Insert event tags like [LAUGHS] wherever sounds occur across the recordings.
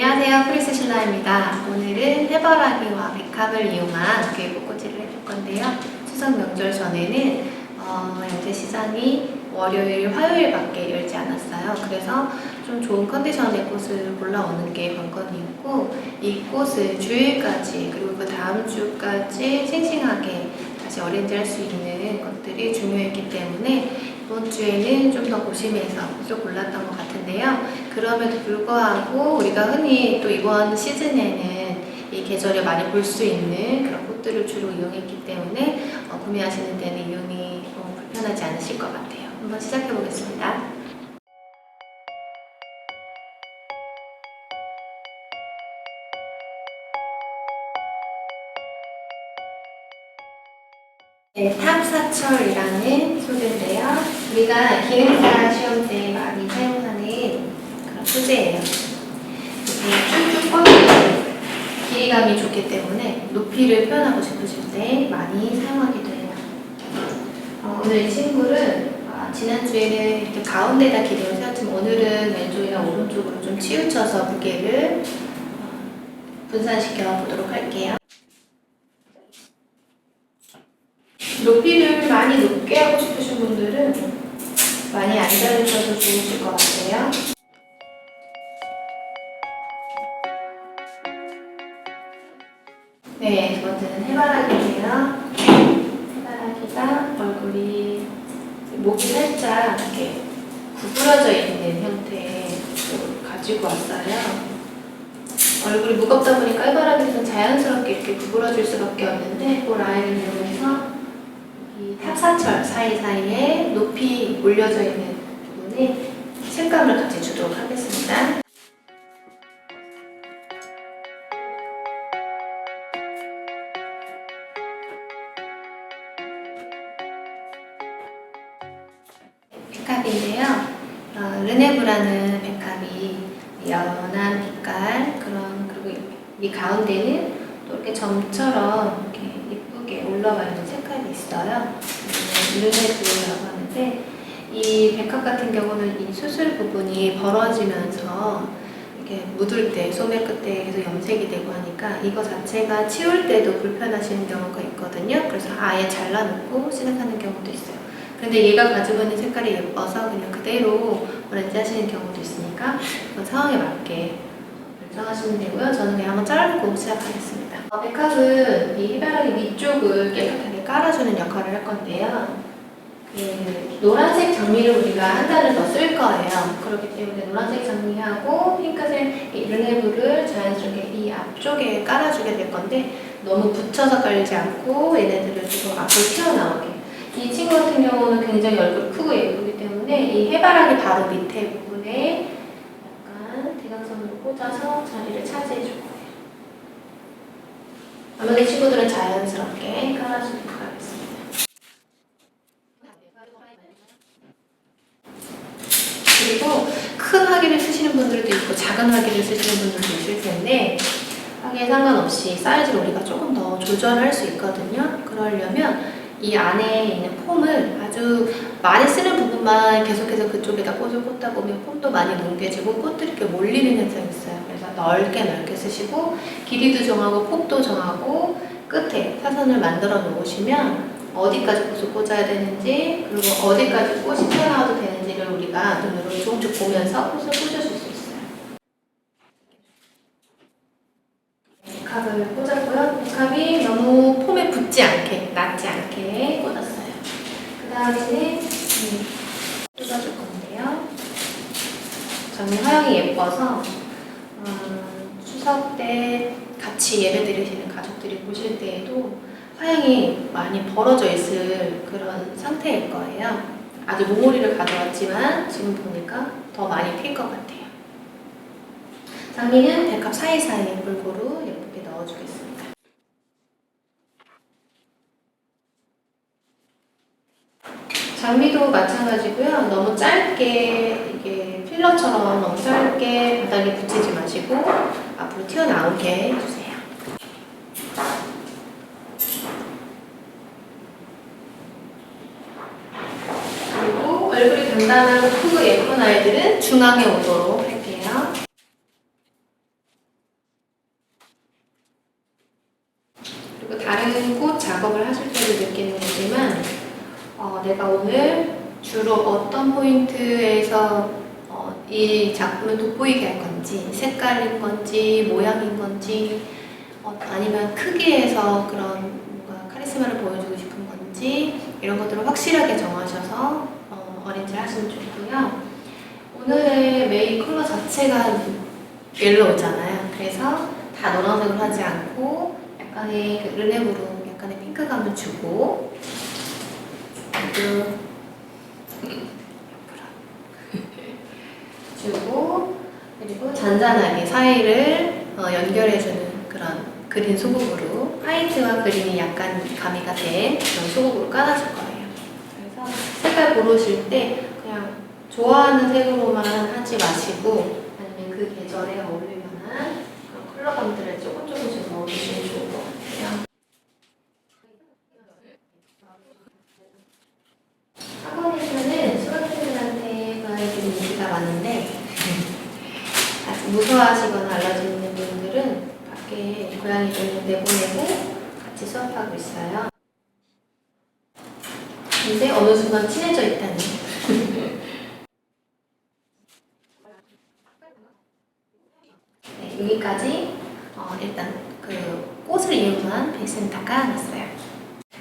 안녕하세요. 프리스 신라입니다. 오늘은 해바라기와 백합을 이용한 교육 꽃꽂이를 해볼 건데요. 추석 명절 전에는 어, 연재 시장이 월요일, 화요일밖에 열지 않았어요. 그래서 좀 좋은 컨디션의 꽃을 골라오는 게 관건이었고 이 꽃을 주일까지 그리고 그 다음 주까지 싱싱하게 다시 어렌지 할 수 있는 것들이 중요했기 때문에 이번 주에는 좀 더 고심해서 꽃을 골랐던 것 같은데요. 그럼에도 불구하고 우리가 흔히 또 이번 시즌에는 이 계절에 많이 볼 수 있는 그런 꽃들을 주로 이용했기 때문에 어, 구매하시는 데는 이용이 어, 불편하지 않으실 것 같아요. 한번 시작해 보겠습니다. 네, 탑사철이라는 소재인데요. 우리가 기능사 시험 때 많이 소재예요. 쭉쭉 뻗는 길이감이 좋기 때문에 높이를 표현하고 싶으실 때 많이 사용하기도 해요. 어, 오늘 이 친구를 아, 지난주에는 이렇게 가운데다 기둥을 세웠지만 오늘은 왼쪽이나 오른쪽으로 좀 치우쳐서 무게를 어, 분산시켜 보도록 할게요. 높이를 많이 높게 하고 싶으신 분들은 많이 앉아주셔도 좋으실 것 같아요. 목이 살짝 이렇게 구부러져 있는 형태를 가지고 왔어요. 얼굴이 무겁다 보니까 해바라기는 자연스럽게 이렇게 구부러질 수밖에 없는데 그 라인을 이용해서 이 탑사철 사이사이에 높이 올려져 있는 부분에 색감을 같이 주도록 하겠습니다. 백합인데요. 어, 르네브라는 백합이 연한 빛깔 그런 그리고 이 가운데는 또 이렇게 점처럼 이렇게 이쁘게 올라와 있는 색깔이 있어요. 르네브라고 하는데 이 백합 같은 경우는 이 수술 부분이 벌어지면서 이렇게 묻을 때 소매 끝에 계속 염색이 되고 하니까 이거 자체가 치울 때도 불편하시는 경우가 있거든요. 그래서 아예 잘라놓고 시작하는 경우도 있어요. 근데 얘가 가지고 있는 색깔이 예뻐서 그냥 그대로 오렌지 하시는 경우도 있으니까 그 상황에 맞게 결정하시면 되고요. 저는 그냥 한번 자르고 시작하겠습니다. 어, 백합은 이 해바라기 위쪽을 깨끗하게 깔아주는 역할을 할 건데요. 그 노란색 장미를 우리가 한 달을 더 쓸 거예요. 그렇기 때문에 노란색 장미하고 핑크색 이 르네브를 자연스럽게 이 앞쪽에 깔아주게 될 건데 너무 붙여서 깔리지 않고 얘네들을 조금 앞으로 튀어나오게 이 친구 같은 경우는 굉장히 얼굴이 크고 예쁘기 때문에 이 해바라기 바로 밑에 부분에 약간 대각선으로 꽂아서 자리를 차지해 줄 거예요. 나머지 친구들은 자연스럽게 깔아주도록 하겠습니다. 그리고 큰 화기를 쓰시는 분들도 있고 작은 화기를 쓰시는 분들도 있을 텐데 화기에 상관없이 사이즈를 우리가 조금 더 조절할 수 있거든요. 그러려면 이 안에 있는 폼을 아주 많이 쓰는 부분만 계속해서 그쪽에다 꽃을 꽂다 보면 폼도 많이 뭉개지고 꽃들이 이렇게 몰리는 현상이 있어요. 그래서 넓게 넓게 쓰시고 길이도 정하고 폭도 정하고 끝에 사선을 만들어 놓으시면 어디까지 꽃을 꽂아야 되는지 그리고 어디까지 꽃이 튀어나와도 되는지를 우리가 눈으로 조금씩 보면서 꽃을 꽂아줄 수 있어요. 백합을 꽂았고요. 백합이 너무 붙지 않게, 낮지 않게 꽂았어요. 그 다음에는 음, 꽂아줄 건데요. 저는 화형이 예뻐서 음, 추석 때 같이 예배 드리시는 가족들이 보실 때에도 화형이 많이 벌어져 있을 그런 상태일 거예요. 아주 모모리를 가져왔지만 지금 보니까 더 많이 필 것 같아요. 장미는 백합 사이사이에 골고루 예쁘게 넣어주겠습니다. 장미도 마찬가지고요. 너무 짧게 이게 필러처럼 너무 짧게 바닥에 붙이지 마시고 앞으로 튀어나오게 해주세요. 그리고 얼굴이 단단하고 크고 예쁜 아이들은 중앙에 오도록 할게요. 그리고 다른 꽃 작업을 하실 때도 느끼는 거지만 어, 내가 오늘 주로 어떤 포인트에서 어, 이 작품을 돋보이게 할 건지 색깔인 건지 모양인 건지 어, 아니면 크기에서 그런 뭔가 카리스마를 보여주고 싶은 건지 이런 것들을 확실하게 정하셔서 어, 어렌지를 하시면 좋고요. 오늘의 메인 컬러 자체가 옐로우잖아요. 그래서 다 노란색으로 하지 않고 약간의 그 르네브로 약간의 핑크감을 주고 그리고 주고 그리고 잔잔하게 사이를 어, 연결해주는 그런 그린 소국으로 화이트와 그린이 약간 가미가 된 그런 소국으로 깔아줄 거예요. 그래서 색깔 고르실 때 그냥 좋아하는 색으로만 하지 마시고 아니면 그 계절에 어울릴 만한 그런 컬러감들을 조금 조금씩 넣어주시면 좋을 것 같아요. 학원에서는 수강생들한테 인기가 많은데 아직 무서워하시거나 알러지 있는 분들은 밖에 고양이들 내보내고 같이 수업하고 있어요. 근데 어느 순간 친해져 있다니. [LAUGHS] 네, 여기까지 어, 일단 그 꽃을 이용한 베이스는 닦아놨어요.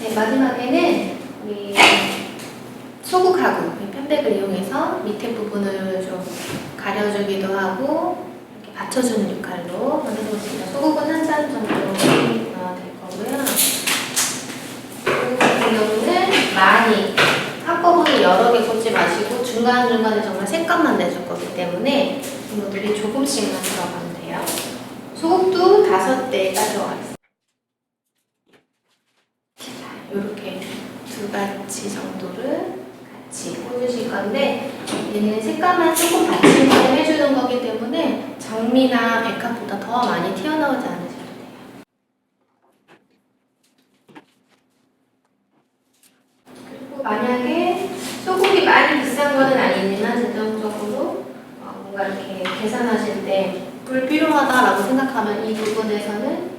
네, 마지막에는 우리 소국하고 이 편백을 이용해서 밑에 부분을 좀 가려주기도 하고 이렇게 받쳐주는 역할로 만들어보겠습니다. 소국은 한 잔 정도 어, 될 거고요. 소국 같은 경우는 많이 한꺼번에 여러 개 꽂지 마시고 중간중간에 정말 색감만 내줄 거기 때문에 이것들이 조금씩만 들어가면 돼요. 소국도 다섯 대가 들어가 있어요. 자, 이렇게 두 가지 정도를 같이 꽂으실 건데 얘는 색감만 조금 받침을 해주는 거기 때문에 장미나 백합보다 더 많이 튀어나오지 않으셔도 돼요. 그리고 만약에 소고기 많이 비싼 거는 아니지만 재정적으로 어, 뭔가 이렇게 계산하실 때물 필요하다라고 생각하면 이 부분에서는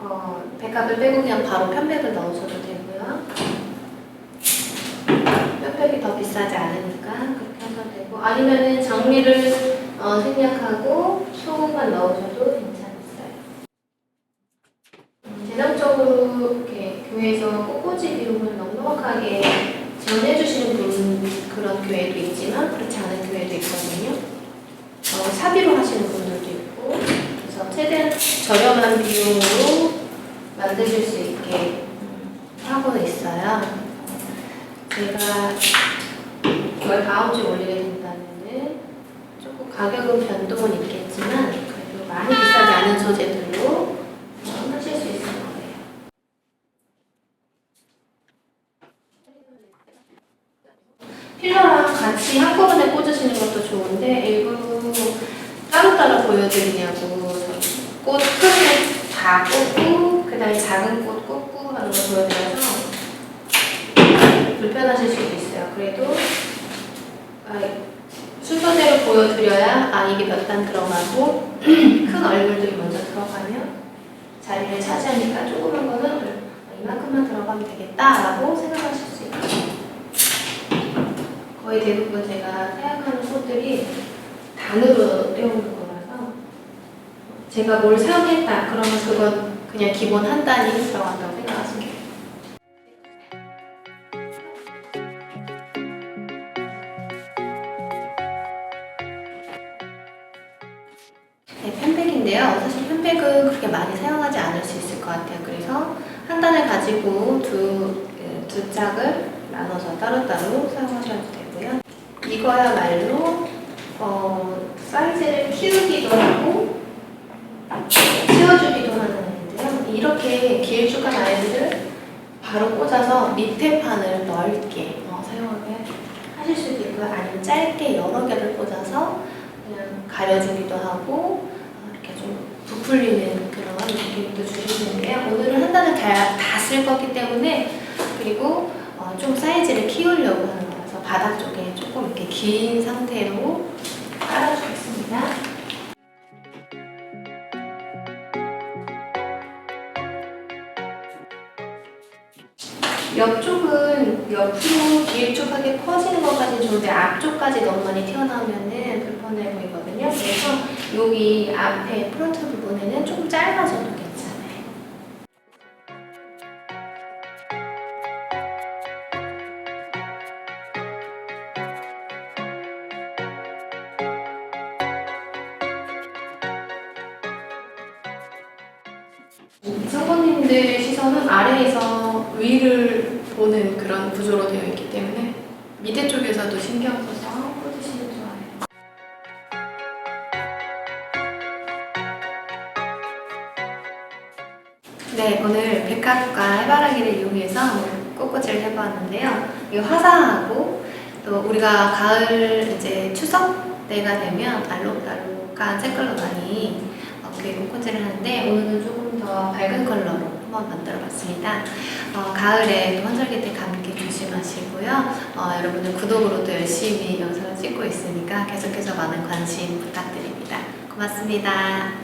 어, 백합을 빼고 그냥 바로 편백을 넣으셔도 되고요. 뼈백이 더 비싸지 않으니까 그렇게 하셔도 되고 아니면은 장미를 어, 생략하고 소금만 넣으셔도 괜찮았어요. 음, 재정적으로 이렇게 교회에서 꽃꽂이 비용을 넉넉하게 지원해주시는 분 그런 교회도 있지만 그렇지 않은 교회도 있거든요. 어, 사비로 하시는 분들도 있고 그래서 최대한 저렴한 비용으로 만드실 수 있게 음, 하고 있어요. 제가 주에 올리게 된다면은 조금 가격은 변동은 있겠지만 그래도 많이 비싸지 않은 소재들로 어, 하실 수 있을 거예요. 필러랑 같이 한꺼번에 꽂으시는 것도 좋은데 일부러 따로따로 보여드리냐고 꽃큰다 꽂고 그 다음에 작은 꽃 꽂고 하는 거 보여드려서 불편하실 수도 있어요. 그래도 아, 순서대로 보여드려야 아 이게 몇 단 들어가고 [CLEARS THROAT] 큰 얼굴들이 먼저 들어가면 자리를 차지하니까 조그만 거는 이만큼만 들어가면 되겠다라고 생각하실 수 있어요. 거의 대부분 제가 사용하는 꽃들이 단으로 떼어오는 거라서 제가 뭘 사용했다 그러면 그건 그냥 기본 한 단이 들어간다고 생각하시면 가지고 두, 그, 두 짝을 나눠서 따로따로 사용하셔도 되고요. 이거야말로 어, 사이즈를 키우기도 하고 치워주기도 하는 아이인데요. 이렇게 길쭉한 아이들을 바로 꽂아서 밑에 판을 넓게 어, 사용하게 하실 수도 있고요. 아니면 짧게 여러 개를 꽂아서 그냥 가려주기도 하고 어, 이렇게 좀 부풀리는 그런 느낌도 주시는데요. 오늘은 한 단을 다 쓸 거기 때문에 그리고 어, 좀 사이즈를 키우려고 하는 거라서 바닥 쪽에 조금 이렇게 긴 상태로 깔아주겠습니다. 옆쪽은 옆으로 길쭉하게 퍼지는 것까지는 좋은데 앞쪽까지 너무 많이 튀어나오면은 불편해 보이거든요. 그래서 여기 앞에 프론트 부분에는 조금 짧아져도 괜찮아요. 성모님들 시선은 아래에서 위를 보는 그런 구조로 되어 있기 때문에 밑에 쪽에서도 신경 써서 네, 오늘 백합과 해바라기를 이용해서 꽃꽂이를 해보았는데요. 이 화사하고 또 우리가 가을 이제 추석 때가 되면 알록달록한 색깔로 많이 이렇게 꽃꽂이를 하는데 오늘은 조금 더 밝은 컬러로 한번 만들어봤습니다. 어, 가을에 또 환절기 때 감기 조심하시고요. 어, 여러분들 구독으로도 열심히 영상을 찍고 있으니까 계속해서 많은 관심 부탁드립니다. 고맙습니다.